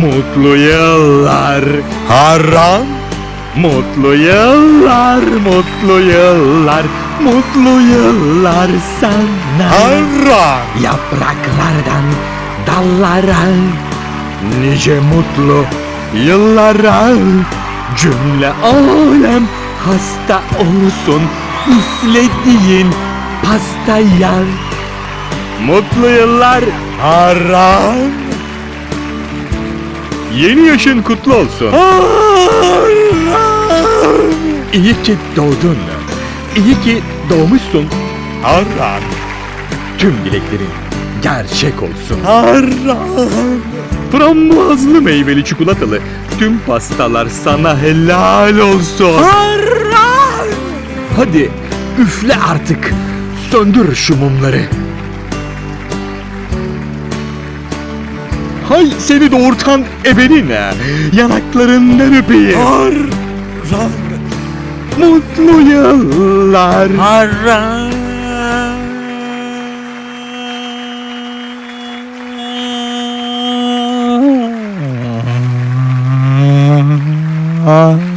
Mutlu yıllar Haram. Mutlu yıllar, mutlu yıllar, mutlu yıllar sana. Haram. Yapraklardan dallara Nice mutlu yıllara Cümle alem hasta olsun Üflediğin pastaya Mutlu yıllar Haram. Yeni yaşın kutlu olsun. İyi ki doğdun İyi ki doğmuşsun Haram. Tüm dileklerin gerçek olsun Haram. Frambuazlı meyveli çikolatalı tüm pastalar sana helal olsun. Haram. Hadi üfle artık. Söndür şu mumları. Hay seni doğurtan ebeline yanaklarından öpeyim. Haram. Mutlu yıllar. Haram. Haram.